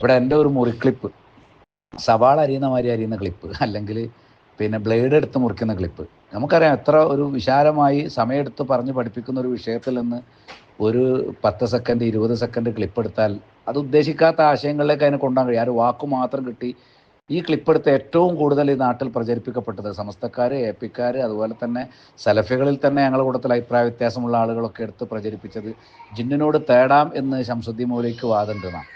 ഇവിടെ എന്റെ ഒരു മുറിക്ലിപ്പ് സവാള അരിയുന്ന മാതിരി അരിയുന്ന ക്ലിപ്പ് അല്ലെങ്കിൽ പിന്നെ ബ്ലേഡ് എടുത്ത് മുറിക്കുന്ന ക്ലിപ്പ് നമുക്കറിയാം എത്ര ഒരു വിശാലമായി സമയമെടുത്ത് പറഞ്ഞ് പഠിപ്പിക്കുന്ന ഒരു വിഷയത്തിൽ നിന്ന് ഒരു പത്ത് സെക്കൻഡ് ഇരുപത് സെക്കൻഡ് ക്ലിപ്പ് എടുത്താൽ അത് ഉദ്ദേശിക്കാത്ത ആശയങ്ങളിലേക്ക് അതിനെ കൊണ്ടുപോകാൻ കഴിയും. ആ ഒരു വാക്ക് മാത്രം കിട്ടി. ഈ ക്ലിപ്പ് എടുത്ത് ഏറ്റവും കൂടുതൽ ഈ നാട്ടിൽ പ്രചരിപ്പിക്കപ്പെട്ടത് സമസ്തക്കാർ എ പിക്കാർ അതുപോലെ തന്നെ സലഫികളിൽ തന്നെ ഞങ്ങളുടെ കൂട്ടത്തിൽ അഭിപ്രായ വ്യത്യാസമുള്ള ആളുകളൊക്കെ എടുത്ത് പ്രചരിപ്പിച്ചത് ജിന്നിനോട് തേടാം എന്ന് ശംസുദ്ദീൻ മൗലിക്ക് വാദമുണ്ടെന്നാണ്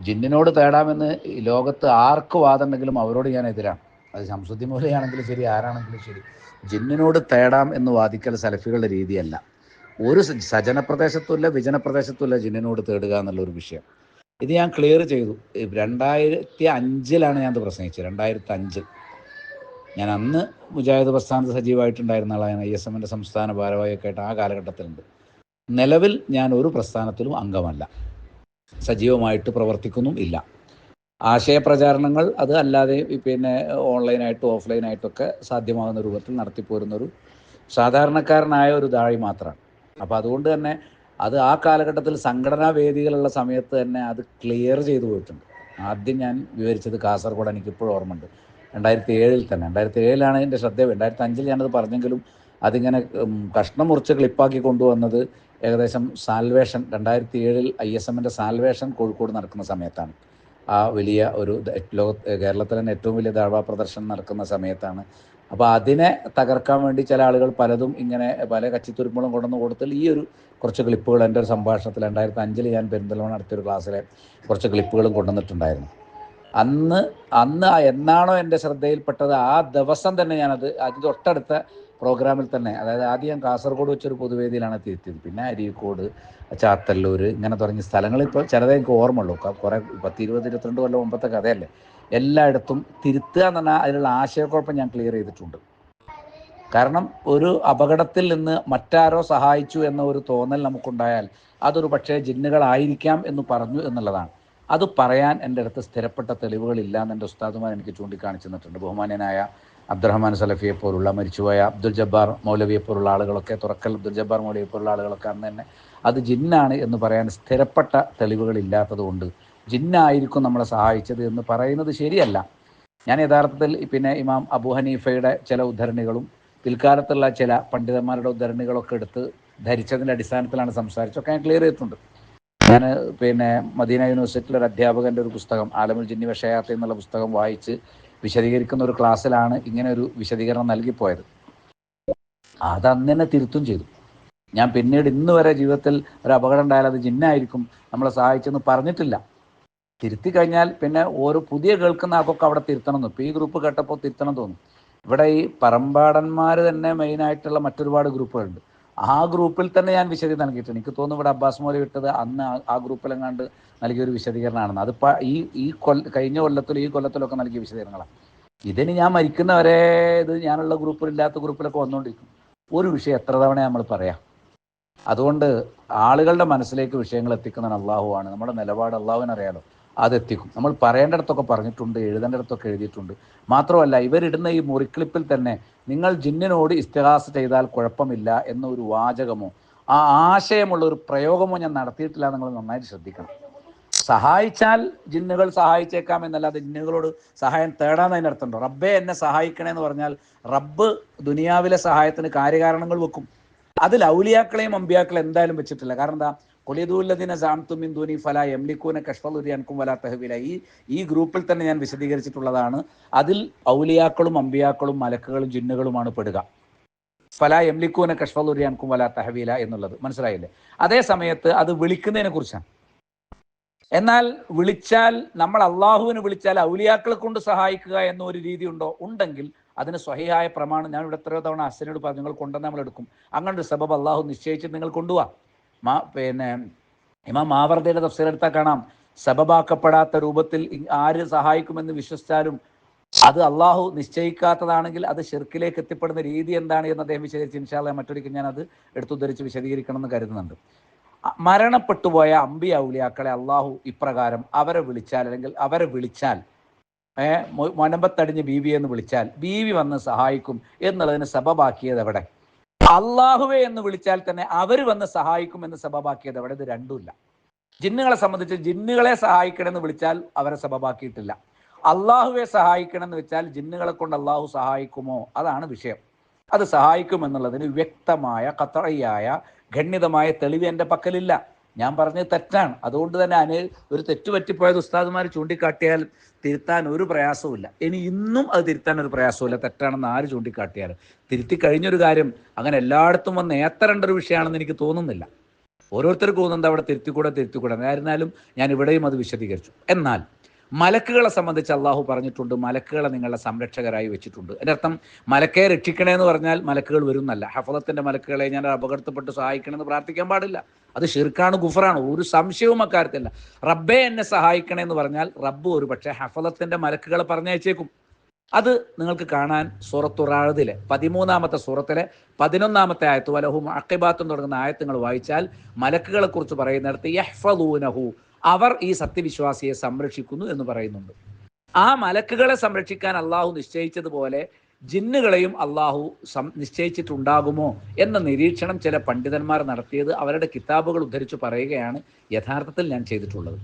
ജിന്നിനോട് തേടാമെന്ന് ലോകത്ത് ആർക്ക് വാദമുണ്ടെങ്കിലും അവരോട് ഞാൻ എതിരാണ്. അത് ശംസുദ്ദീൻ മൂലയാണെങ്കിലും ശരി ആരാണെങ്കിലും ശരി. ജിന്നിനോട് തേടാം എന്ന് വാദിക്കൽ സലഫികളുടെ രീതിയല്ല. ഒരു സജനപ്രദേശത്തുമില്ല സജന പ്രദേശത്തുമില്ല വിജന പ്രദേശത്തുമില്ല ജിന്നിനോട് തേടുക എന്നുള്ള ഒരു വിഷയം. ഇത് ഞാൻ ക്ലിയർ ചെയ്തു. രണ്ടായിരത്തി അഞ്ചിലാണ് ഞാൻ ഇത് പ്രസംഗിച്ചത്. രണ്ടായിരത്തി അഞ്ചിൽ ഞാൻ അന്ന് മുജാഹിദ് പ്രസ്ഥാനത്ത് സജീവമായിട്ടുണ്ടായിരുന്ന ആളാണ്. ഐ എസ് എമ്മിന്റെ സംസ്ഥാന ഭാരവാഹിയൊക്കെ ആയിട്ട് ആ കാലഘട്ടത്തിലുണ്ട്. നിലവിൽ ഞാൻ ഒരു പ്രസ്ഥാനത്തിലും അംഗമല്ല. സജീവമായിട്ട് പ്രവർത്തിക്കുന്നും ഇല്ല. ആശയപ്രചാരണങ്ങൾ അത് അല്ലാതെ പിന്നെ ഓൺലൈനായിട്ടും ഓഫ്ലൈനായിട്ടൊക്കെ സാധ്യമാകുന്ന രൂപത്തിൽ നടത്തിപ്പോരുന്നൊരു സാധാരണക്കാരനായ ഒരു ദാഴി മാത്രമാണ്. അപ്പോൾ അതുകൊണ്ട് തന്നെ അത് ആ കാലഘട്ടത്തിൽ സംഘടനാ വേദികളുള്ള സമയത്ത് തന്നെ അത് ക്ലിയർ ചെയ്തു പോയിട്ടുണ്ട്. ആദ്യം ഞാൻ വിവരിച്ചത് കാസർഗോഡ് എനിക്കിപ്പോഴും ഓർമ്മയുണ്ട്. രണ്ടായിരത്തി ഏഴിൽ തന്നെ. രണ്ടായിരത്തി ഏഴിലാണ് എന്റെ ശ്രദ്ധ രണ്ടായിരത്തി അഞ്ചിൽ ഞാനത് പറഞ്ഞെങ്കിലും അതിങ്ങനെ കഷ്ണം മുറിച്ച് ക്ലിപ്പാക്കി കൊണ്ടുവന്നത് ഏകദേശം സാൽവേഷൻ രണ്ടായിരത്തി ഏഴിൽ ഐ എസ് എമ്മിന്റെ സാൽവേഷൻ കോഴിക്കോട് നടക്കുന്ന സമയത്താണ്. ആ വലിയ ഒരു ലോക കേരളത്തിലെ തന്നെ ഏറ്റവും വലിയ ദാഴ്വ പ്രദർശനം നടക്കുന്ന സമയത്താണ്. അപ്പോൾ അതിനെ തകർക്കാൻ വേണ്ടി ചില ആളുകൾ പലതും ഇങ്ങനെ പല കച്ചിത്തുരുമ്പുകളും കൊണ്ടുവന്ന് കൊടുത്തിൽ ഈ ഒരു കുറച്ച് ക്ലിപ്പുകൾ എന്റെ ഒരു സംഭാഷണത്തിൽ രണ്ടായിരത്തി അഞ്ചിൽ ഞാൻ പെരിന്തൽമണ്ണ നടത്തിയ ഒരു ക്ലാസ്സിലെ കുറച്ച് ക്ലിപ്പുകളും കൊണ്ടുവന്നിട്ടുണ്ടായിരുന്നു. അന്ന് അന്ന് എന്നാണോ എന്റെ ശ്രദ്ധയിൽപ്പെട്ടത് ആ ദിവസം തന്നെ ഞാനത് അത് തൊട്ടടുത്ത പ്രോഗ്രാമിൽ തന്നെ അതായത് ആദ്യം ഞാൻ കാസർഗോഡ് വെച്ചൊരു പൊതുവേദിയിലാണ് എത്തിയെത്തിയത് പിന്നെ അരീക്കോട് ചാത്തല്ലൂർ ഇങ്ങനെ തുടങ്ങിയ സ്ഥലങ്ങളിൽ ഇപ്പോൾ ചിലതേ എനിക്ക് ഓർമ്മയുള്ളൂ. കുറേ പത്ത് ഇരുപത് ഇരുപത്തിരണ്ട് കൊല്ലം മുമ്പത്തെ കഥയല്ലേ? എല്ലായിടത്തും തിരുത്തുക എന്ന് പറഞ്ഞാൽ അതിലുള്ള ആശയക്കുഴപ്പം ഞാൻ ക്ലിയർ ചെയ്തിട്ടുണ്ട്. കാരണം ഒരു അപകടത്തിൽ നിന്ന് മറ്റാരോ സഹായിച്ചു എന്ന ഒരു തോന്നൽ നമുക്കുണ്ടായാൽ അതൊരു പക്ഷേ ജിന്നുകളായിരിക്കാം എന്ന് പറഞ്ഞു എന്നുള്ളതാണ്. അത് പറയാൻ എന്റെ അടുത്ത് സ്ഥിരപ്പെട്ട തെളിവുകളില്ല എന്ന് എന്റെ ഉസ്താദുമാർ എനിക്ക് ചൂണ്ടിക്കാണിച്ചു തന്നിട്ടുണ്ട് ബഹുമാന്യനായ അബ്ദുറഹ്മാൻ സലഫിയെ പോലുള്ള മരിച്ചുപോയ അബ്ദുൽ ജബ്ബാർ മൗലവിയെ പോലുള്ള ആളുകളൊക്കെ തുറക്കൽ അബ്ദുൽ ജബ്ബാർ മൗലവിയെ പോലുള്ള ആളുകളൊക്കെ അന്ന് തന്നെ അത് ജിന്നാണ് എന്ന് പറയാൻ സ്ഥിരപ്പെട്ട തെളിവുകളില്ലാത്തതുകൊണ്ട് ജിന്നായിരിക്കും നമ്മളെ സഹായിച്ചത് എന്ന് പറയുന്നത് ശരിയല്ല. ഞാൻ യഥാർത്ഥത്തിൽ പിന്നെ ഇമാം അബു ഹനീഫയുടെ ചില ഉദ്ധരണികളും പിൽക്കാലത്തുള്ള ചില പണ്ഡിതന്മാരുടെ ഉദ്ധരണികളൊക്കെ എടുത്ത് ധരിച്ചതിന്റെ അടിസ്ഥാനത്തിലാണ് സംസാരിച്ചൊക്കെ ഞാൻ ക്ലിയർ ചെയ്തിട്ടുണ്ട്. ഞാൻ പിന്നെ മദീന യൂണിവേഴ്സിറ്റിയിലെ ഒരു അധ്യാപകന്റെ ഒരു പുസ്തകം ആലമുൽ ജിന്നി വിഷയാർത്ഥി എന്നുള്ള പുസ്തകം വായിച്ച് വിശദീകരിക്കുന്ന ഒരു ക്ലാസ്സിലാണ് ഇങ്ങനെ ഒരു വിശദീകരണം നൽകിപ്പോയത് അത് അന്നെ തിരുത്തും ചെയ്തു. ഞാൻ പിന്നീട് ഇന്ന് വരെ ജീവിതത്തിൽ ഒരു അപകടം ഉണ്ടായാൽ അത് ജിന്നായിരിക്കും നമ്മളെ സഹായിച്ചെന്ന് പറഞ്ഞിട്ടില്ല. തിരുത്തി കഴിഞ്ഞാൽ പിന്നെ ഓരോ പുതിയ കേൾക്കുന്ന ആൾക്കൊക്കെ അവിടെ തിരുത്തണം എന്ന് ഈ ഗ്രൂപ്പ് കേട്ടപ്പോൾ തിരുത്തണം തോന്നും. ഇവിടെ ഈ പറമ്പാടന്മാർ തന്നെ മെയിനായിട്ടുള്ള മറ്റൊരുപാട് ഗ്രൂപ്പുകളുണ്ട്. ആ ഗ്രൂപ്പിൽ തന്നെ ഞാൻ വിശദീകരണം നൽകിയിട്ടുണ്ട്. എനിക്ക് തോന്നുന്നു ഇവിടെ അബ്ബാസ് മോലി വിട്ടത് അന്ന് ആ- ഗ്രൂപ്പിലെങ്ങാണ്ട് നൽകിയൊരു വിശദീകരണമാണെന്ന്. അത് ഈ ഈ കൊല്ല കഴിഞ്ഞ കൊല്ലത്തിലും ഈ കൊല്ലത്തിലൊക്കെ നൽകിയ വിശദീകരണങ്ങളാണ്. ഇതിന് ഞാൻ മരിക്കുന്നവരെ ഇത് ഞാനുള്ള ഗ്രൂപ്പിലില്ലാത്ത ഗ്രൂപ്പിലൊക്കെ വന്നുകൊണ്ടിരിക്കും. ഒരു വിഷയം എത്ര തവണ നമ്മൾ പറയാം? അതുകൊണ്ട് ആളുകളുടെ മനസ്സിലേക്ക് വിഷയങ്ങൾ എത്തിക്കുന്നതാണ് അള്ളാഹുവാണ് നമ്മുടെ നിലപാട് അള്ളാഹുവിനറിയാലോ അതെത്തിക്കും നമ്മൾ പറയേണ്ടടത്തൊക്കെ പറഞ്ഞിട്ടുണ്ട് എഴുതേണ്ടടത്തൊക്കെ എഴുതിയിട്ടുണ്ട്. മാത്രമല്ല ഇവരിടുന്ന ഈ മുറിക്ലിപ്പിൽ തന്നെ നിങ്ങൾ ജിന്നിനോട് ഇസ്തിഹാസ് ചെയ്താൽ കുഴപ്പമില്ല എന്നൊരു വാചകമോ ആ ആശയമുള്ള ഒരു പ്രയോഗമോ ഞാൻ നടത്തിയിട്ടില്ല നിങ്ങൾ നന്നായിട്ട് ശ്രദ്ധിക്കണം. സഹായിച്ചാൽ ജിന്നുകൾ സഹായിച്ചേക്കാം എന്നല്ലാതെ ജിന്നുകളോട് സഹായം തേടാൻ അതിനർത്ഥമുണ്ടോ റബ്ബെ എന്നെ സഹായിക്കണേ എന്ന് പറഞ്ഞാൽ റബ്ബ് ദുനിയാവിലെ സഹായത്തിന് കാര്യകാരണങ്ങൾ വെക്കും. അതിൽ ഔലിയാക്കളെയും അമ്പിയാക്കളെയും എന്തായാലും വെച്ചിട്ടില്ല. കാരണം എന്താ? കൊലിദൂല്ലദിന സാംതുമിൻ ദൂനി ഫല എംലിക്കൂന കഷ്ഫലുരിയൻകും വല തെഹവില. ഈ ഈ ഗ്രൂപ്പിൽ തന്നെ ഞാൻ വിശദീകരിച്ചിട്ടുള്ളതാണ്. അതിൽ ഔലിയാക്കളും അമ്പിയാക്കളും മലക്കുകളും ജിന്നുകളുമാണ് പെടുക. ഫല എംലിക്കൂന കഷ്ഫലുരിയൻകും വല തഹവീല എന്നുള്ളത്. മനസ്സിലായില്ലേ? അതേ സമയത്ത് അത് വിളിക്കുന്നതിനെ കുറിച്ചാണ്. എന്നാൽ വിളിച്ചാൽ നമ്മൾ അള്ളാഹുവിന് വിളിച്ചാൽ ഔലിയാക്കളെ കൊണ്ട് സഹായിക്കുക എന്നൊരു രീതി ഉണ്ടോ ഉണ്ടെങ്കിൽ അതിന് സ്വഹിയായ പ്രമാണം ഞാൻ ഇവിടെ എത്രയോ തവണ അസനോട് പറഞ്ഞു നിങ്ങൾ കൊണ്ടുവന്ന് നമ്മൾ എടുക്കും. അങ്ങനെ ഒരു സബബ് അള്ളാഹു നിശ്ചയിച്ചിട്ട് നിങ്ങൾ കൊണ്ടുപോവാ മാ പിന്നെ ഇമാം മാവർദയുടെ തഫ്സീർ എടുത്താൽ കാണാം. സബബാക്കപ്പെടാത്ത രൂപത്തിൽ ആര് സഹായിക്കുമെന്ന് വിശ്വസിച്ചാലും അത് അള്ളാഹു നിശ്ചയിക്കാത്തതാണെങ്കിൽ അത് ഷിർക്കിലേക്ക് എത്തിപ്പെടുന്ന രീതി എന്താണ് എന്ന് അദ്ദേഹം വിശദീകരിച്ച് ഇൻഷാല്ല മറ്റൊരിക്കൽ ഞാൻ അത് എടുത്തുദ്ധരിച്ച് വിശദീകരിക്കണം എന്ന് കരുതുന്നുണ്ട് മരണപ്പെട്ടുപോയ അമ്പി ഔലിയാക്കളെ അള്ളാഹു ഇപ്രകാരം അവരെ വിളിച്ചാൽ അല്ലെങ്കിൽ അവരെ വിളിച്ചാൽ മൊനമ്പത്തടിഞ്ഞ് ബീവി എന്ന് വിളിച്ചാൽ ബീവി വന്ന് സഹായിക്കും എന്നുള്ളതിന് സബബാക്കിയത് എവിടെ? അള്ളാഹുവെ എന്ന് വിളിച്ചാൽ തന്നെ അവർ വന്ന് സഹായിക്കും എന്ന് സബബാക്കിയത് എവിടെ? ഇത് രണ്ടുമില്ല. ജിന്നുകളെ സംബന്ധിച്ച് ജിന്നുകളെ സഹായിക്കണമെന്ന് വിളിച്ചാൽ അവരെ സബബാക്കിയിട്ടില്ല. അള്ളാഹുവെ സഹായിക്കണമെന്ന് വെച്ചാൽ ജിന്നുകളെ കൊണ്ട് അള്ളാഹു സഹായിക്കുമോ? അതാണ് വിഷയം. അത് സഹായിക്കുമെന്നുള്ളതിന് വ്യക്തമായ കത്തറയായ ഖണ്ഡിതമായ തെളിവ് എന്റെ പക്കലില്ല. ഞാൻ പറഞ്ഞത് തെറ്റാണ്. അതുകൊണ്ട് തന്നെ അതിന് ഒരു തെറ്റ് പറ്റിപ്പോയത് ഉസ്താദുമാർ ചൂണ്ടിക്കാട്ടിയാൽ തിരുത്താൻ ഒരു പ്രയാസവുമില്ല. ഇനി ഇന്നും അത് തിരുത്താൻ ഒരു പ്രയാസവുമില്ല. തെറ്റാണെന്ന് ആര് ചൂണ്ടിക്കാട്ടിയാലും തിരുത്തി കഴിഞ്ഞൊരു കാര്യം അങ്ങനെ എല്ലായിടത്തും വന്ന് ഏത്തരേണ്ട ഒരു വിഷയമാണെന്ന് എനിക്ക് തോന്നുന്നില്ല. ഓരോരുത്തർക്കും തോന്നുന്നത് അവിടെ തിരുത്തിക്കൂടെ തിരുത്തിക്കൂടെ. എന്നായിരുന്നാലും ഞാൻ ഇവിടെയും അത് വിശദീകരിച്ചു. എന്നാൽ മലക്കുകളെ സംബന്ധിച്ച് അള്ളാഹു പറഞ്ഞിട്ടുണ്ട് മലക്കുകളെ നിങ്ങളുടെ സംരക്ഷകരായി വെച്ചിട്ടുണ്ട്. എന്റെ അർത്ഥം മലക്കയെ രക്ഷിക്കണേ എന്ന് പറഞ്ഞാൽ മലക്കുകൾ വരുന്നല്ല. ഹഫലത്തിന്റെ മലക്കുകളെ ഞാൻ അപകടത്തിൽപ്പെട്ട് സഹായിക്കണമെന്ന് പ്രാർത്ഥിക്കാൻ പാടില്ല. അത് ഷിർക്കാണ് ഗുഫറാണ് ഒരു സംശയവും അക്കാര്യത്തില്ല റബ്ബെ എന്നെ സഹായിക്കണേ എന്ന് പറഞ്ഞാൽ റബ്ബ് ഒരു പക്ഷേ ഹഫലത്തിന്റെ മലക്കുകളെ പറഞ്ഞയച്ചേക്കും. അത് നിങ്ങൾക്ക് കാണാൻ സൂറത്തുറാഴതിലെ പതിമൂന്നാമത്തെ സൂറത്തിലെ പതിനൊന്നാമത്തെ ആയത്ത് വലഹും അക്കിബാത്തും തുടങ്ങുന്ന ആയത്തുകൾ വായിച്ചാൽ മലക്കുകളെ കുറിച്ച് പറയുന്നിടത്ത് യഹ്ഫലൂനഹു അവർ ഈ സത്യവിശ്വാസിയെ സംരക്ഷിക്കുന്നു എന്ന് പറയുന്നുണ്ട്. ആ മലക്കുകളെ സംരക്ഷിക്കാൻ അള്ളാഹു നിശ്ചയിച്ചതുപോലെ ജിന്നുകളെയും അള്ളാഹു സം നിശ്ചയിച്ചിട്ടുണ്ടാകുമോ എന്ന നിരീക്ഷണം ചില പണ്ഡിതന്മാർ നടത്തിയത് അവരുടെ കിതാബുകൾ ഉദ്ധരിച്ചു പറയുകയാണ് യഥാർത്ഥത്തിൽ ഞാൻ ചെയ്തിട്ടുള്ളത്.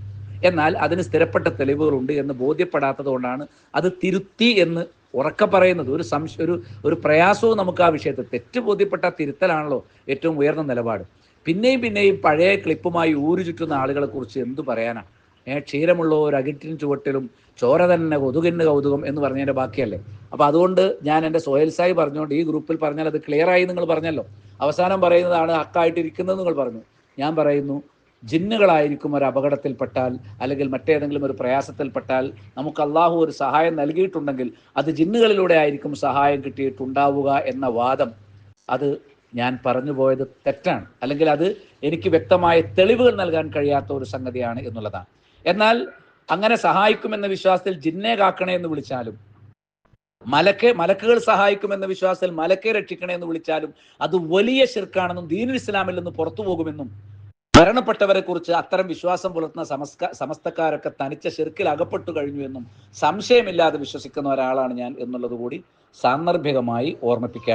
എന്നാൽ അതിന് സ്ഥിരപ്പെട്ട തെളിവുകളുണ്ട് എന്ന് ബോധ്യപ്പെടാത്തതുകൊണ്ടാണ് അത് തിരുത്തി എന്ന് ഉറക്ക പറയുന്നത്. ഒരു സംശ ഒരു ഒരു പ്രയാസവും നമുക്ക് ആ വിഷയത്തിൽ തെറ്റ് ബോധ്യപ്പെട്ട തിരുത്തലാണല്ലോ ഏറ്റവും ഉയർന്ന നിലപാട്. പിന്നെയും പിന്നെയും പഴയ ക്ലിപ്പുമായി ഊരു ചുറ്റുന്ന ആളുകളെ കുറിച്ച് എന്തു പറയാനാണ് ഏ ക്ഷീരമുള്ള ഒരു അകിറ്റിന് ചുവട്ടിലും ചോര തന്നെ കൊതുകിന് കൗതുകം എന്ന് പറഞ്ഞതിന്റെ ബാക്കിയല്ലേ? അപ്പൊ അതുകൊണ്ട് ഞാൻ എന്റെ സോയൽസായി പറഞ്ഞുകൊണ്ട് ഈ ഗ്രൂപ്പിൽ പറഞ്ഞാൽ അത് ക്ലിയർ ആയി നിങ്ങൾ പറഞ്ഞല്ലോ. അവസാനം പറയുന്നതാണ് ഹക്കായിട്ടിരിക്കുന്നത് നിങ്ങൾ പറഞ്ഞു. ഞാൻ പറയുന്നു ജിന്നുകളായിരിക്കും ഒരു അപകടത്തിൽപ്പെട്ടാൽ അല്ലെങ്കിൽ മറ്റേതെങ്കിലും ഒരു പ്രയാസത്തിൽപ്പെട്ടാൽ നമുക്ക് അള്ളാഹു ഒരു സഹായം നൽകിയിട്ടുണ്ടെങ്കിൽ അത് ജിന്നുകളിലൂടെ ആയിരിക്കും സഹായം കിട്ടിയിട്ടുണ്ടാവുക എന്ന വാദം. അത് ഞാൻ പറഞ്ഞു പോയത് തെറ്റാണ്. അല്ലെങ്കിൽ അത് എനിക്ക് വ്യക്തമായ തെളിവുകൾ നൽകാൻ കഴിയാത്ത ഒരു സംഗതിയാണ് എന്നുള്ളതാണ്. എന്നാൽ അങ്ങനെ സഹായിക്കുമെന്ന വിശ്വാസത്തിൽ ജിന്നെ കാക്കണേ എന്ന് വിളിച്ചാലും മലക്കെ മലക്കുകൾ സഹായിക്കുമെന്ന വിശ്വാസത്തിൽ മലക്കെ രക്ഷിക്കണേ എന്ന് വിളിച്ചാലും അത് വലിയ ശിർക്കാണെന്നും ദീനുൽ ഇസ്ലാമിൽ നിന്ന് പുറത്തു പോകുമെന്നും മരണപ്പെട്ടവരെ കുറിച്ച് അത്തരം വിശ്വാസം പുലർത്തുന്ന സമസ്ക സമസ്തക്കാരൊക്കെ തനിച്ച ശിർക്കിൽ അകപ്പെട്ടു കഴിഞ്ഞു എന്നും സംശയമില്ലാതെ വിശ്വസിക്കുന്ന ഒരാളാണ് ഞാൻ എന്നുള്ളത് കൂടി സാന്ദർഭികമായി ഓർമ്മിപ്പിക്കാൻ